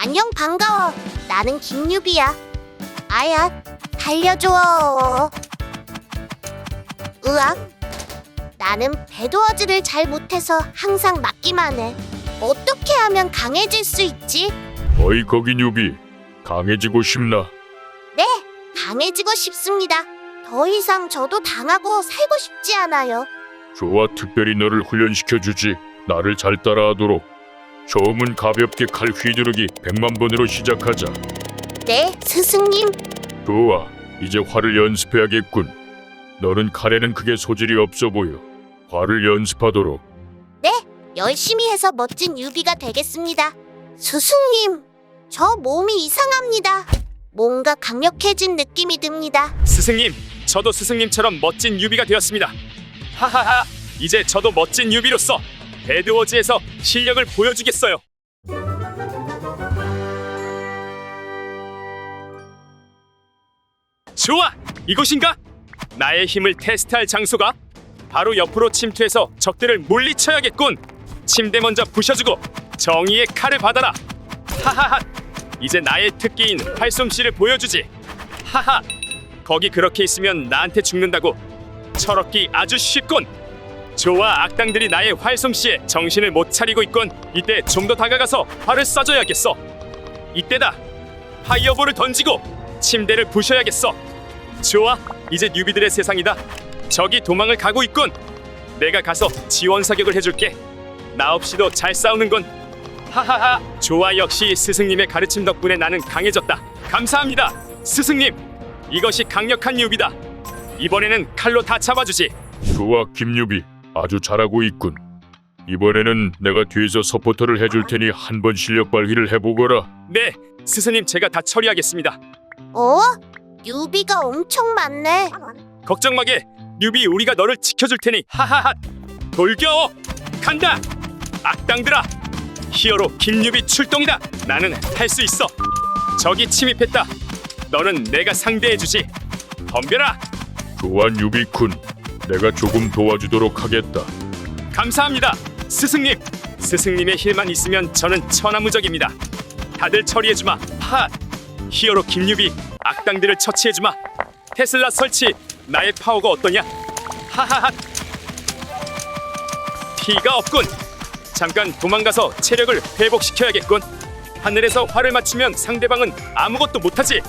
안녕 반가워. 나는 김유비야. 아야, 달려줘. 으악. 나는 배도어즈를 잘 못해서 항상 맞기만 해. 어떻게 하면 강해질 수 있지? 어이 거기 뉴비 강해지고 싶나? 네, 강해지고 싶습니다. 더 이상 저도 당하고 살고 싶지 않아요. 좋아 특별히 너를 훈련시켜 주지 나를 잘 따라하도록 처음은 가볍게 칼 휘두르기 100만 번으로 시작하자 네, 스승님. 좋아 이제 활을 연습해야겠군 너는 칼에는 크게 소질이 없어 보여 활을 연습하도록 열심히 해서 멋진 유비가 되겠습니다. 스승님, 저 몸이 이상합니다. 뭔가 강력해진 느낌이 듭니다. 스승님, 저도 스승님처럼 멋진 유비가 되었습니다. 하하하, 이제 저도 멋진 유비로서 배드워즈에서 실력을 보여주겠어요. 좋아, 이곳인가? 나의 힘을 테스트할 장소가 바로 옆으로 침투해서 적들을 물리쳐야겠군. 침대 먼저 부셔주고 정의의 칼을 받아라. 하하하, 이제 나의 특기인 활솜씨를 보여주지. 하하. 거기 그렇게 있으면 나한테 죽는다고 철없기 아주 쉽군 좋아 악당들이 나의 활솜씨에 정신을 못 차리고 있군. 이때 좀 더 다가가서 활을 쏴줘야겠어. 이때다. 파이어볼을 던지고 침대를 부셔야겠어. 좋아 이제 뉴비들의 세상이다. 적이 도망을 가고 있군. 내가 가서 지원 사격을 해줄게. 나 없이도 잘 싸우는군. 하하하. 좋아 역시 스승님의 가르침 덕분에 나는 강해졌다. 감사합니다 스승님. 이것이 강력한 유비다. 이번에는 칼로 다 잡아주지. 좋아 김유비 아주 잘하고 있군 이번에는 내가 뒤에서 서포터를 해줄 테니 한 번 실력 발휘를 해보거라 네, 스승님 제가 다 처리하겠습니다. 어? 유비가 엄청 많네. 걱정 마게. 유비 우리가 너를 지켜줄 테니. 하하하. 돌겨 간다. 악당들아. 히어로 김유비 출동이다. 나는 할 수 있어. 적이 침입했다. 너는 내가 상대해주지. 덤벼라. 좋아 유비군 내가 조금 도와주도록 하겠다 감사합니다. 스승님. 스승님의 힐만 있으면 저는 천하무적입니다. 다들 처리해주마. 하. 히어로 김유비 악당들을 처치해주마. 테슬라 설치. 나의 파워가 어떠냐? 하하하. 피가 없군. 잠깐 도망가서 체력을 회복시켜야겠군. 하늘에서 활을 맞추면 상대방은 아무것도 못하지.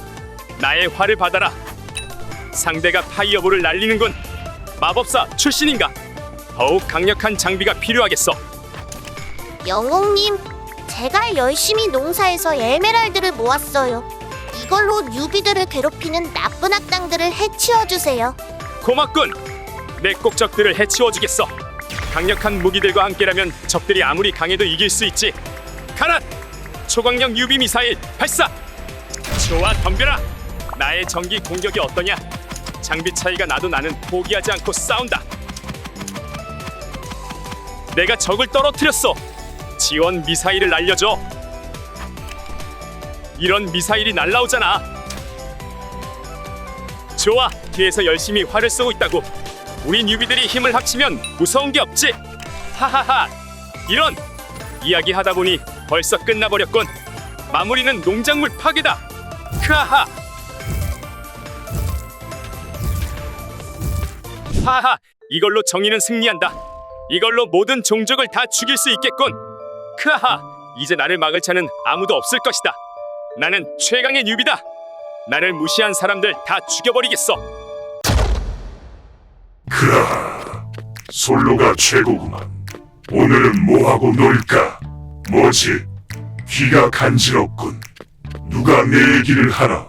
나의 활을 받아라. 상대가 파이어볼을 날리는군. 마법사 출신인가? 더욱 강력한 장비가 필요하겠어. 영웅님, 제가 열심히 농사해서 에메랄드를 모았어요. 이걸로 유비들을 괴롭히는 나쁜 악당들을 해치워 주세요. 고맙군. 내 꼭 적들을 해치워 주겠어. 강력한 무기들과 함께라면 적들이 아무리 강해도 이길 수 있지. 가라! 초광력 유비 미사일 발사! 좋아 덤벼라. 나의 전기 공격이 어떠냐? 장비 차이가 나도 나는 포기하지 않고 싸운다. 내가 적을 떨어뜨렸어. 지원 미사일을 날려줘. 이런 미사일이 날라오잖아. 좋아 뒤에서 열심히 활을 쏘고 있다고 우리 뉴비들이 힘을 합치면 무서운 게 없지 하하하 이런 이야기 하다 보니 벌써 끝나버렸군 마무리는 농작물 파괴다 크하하 하하 이걸로 정의는 승리한다 이걸로 모든 종족을 다 죽일 수 있겠군 크하하 이제 나를 막을 자는 아무도 없을 것이다 나는 최강의 뉴비다 나를 무시한 사람들 다 죽여버리겠어. 솔로가 최고구만. 오늘은 뭐하고 놀까? 뭐지? 귀가 간지럽군. 누가 내 얘기를 하나?